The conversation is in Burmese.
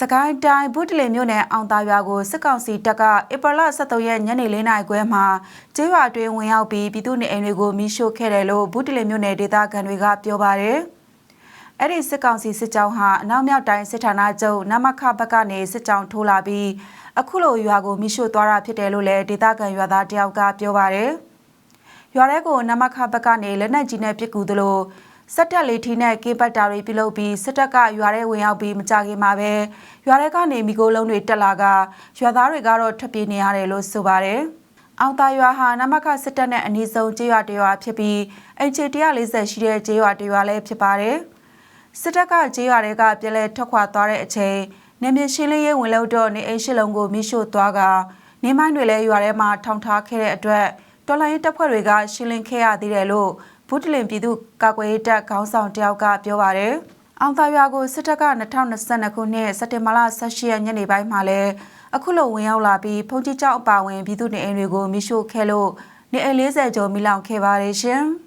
စကိုင်းတိုင်းဘုဒ္ဓလင်မြို့နယ်အောင်သာရွာကိုစစ်ကောင်စီတပ်ကဧပြီလ23ရက်ညနေ4နာရီခွဲမှာကျေးရွာတွင်ဝင်ရောက်ပြီးပြည်သူနေအိမ်တွေကိုမိရှို့ခဲ့တယ်လို့ဘုဒ္ဓလင်မြို့နယ်ဒေသခံတွေကပြောပါတယ်။အဲ့ဒီစစ်ကောင်စီစစ်ကြောင်းဟာအနောက်မြောက်တိုင်းစစ်ဌာနချုပ်နမခဘက်ကနေစစ်ကြောင်းထိုးလာပြီးအခုလိုရွာကိုမိရှို့သွားတာဖြစ်တယ်လို့လည်းဒေသခံရွာသားတယောက်ကပြောပါတယ်။ရွာထဲကိုနမခဘက်ကနေလက်နက်ကြီးနဲ့ပစ်ကူသလို စက်တက်လေးထီနဲ့ကေးပတ်တာတွေပြုလုပ်ပြီးစစ်တပ်ကရွာထဲဝင်ရောက်ပြီးမကြခင်မှာပဲရွာထဲကနေမိโกလုံးတွေတက်လာကရွာသားတွေကတော့ထွက်ပြေးနေရတယ်လို့ဆိုပါတယ်။အောင်သာရွာဟာနမခစစ်တပ်နဲ့အနီးဆုံးကျေးရွာတစ်ရွာဖြစ်ပြီးအင်ချီ140ရှိတဲ့ကျေးရွာတစ်ရွာလည်းဖြစ်ပါတယ်။စစ်တပ်ကကျေးရွာတွေကပြည်လဲထွက်ခွာသွားတဲ့အချိန်နေမြေရှင်းလင်းရေးဝင်လို့တော့နေအိမ်ရှိလုံးကိုမိရှို့သွားကနေမိုင်းတွေလည်းရွာထဲမှာထောင်ထားခဲ့တဲ့အတွက်တော်လိုင်းတပ်ဖွဲ့တွေကရှင်းလင်းခဲ့ရသေးတယ်လို့ ဘုဒ္ဓလင်ပြည်သူ့ကာကွယ်ရေးတပ်ခေါင်းဆောင်တယောက်ကပြောပါရယ်အောင်သာရွာကိုစစ်တပ်က2022ခုနှစ်စက်တင်ဘာလ18ရက်ညနေပိုင်းမှာလဲအခုလိုဝင်ရောက်လာပြီးဖုန်ကြီးကျောင်းအပါဝင်ပြည်သူနေအိမ်တွေကိုမိရှို့ခဲ့လို့နေအိမ်40ကျော်မိလောင်ခဲ့ပါတယ်ရှင်။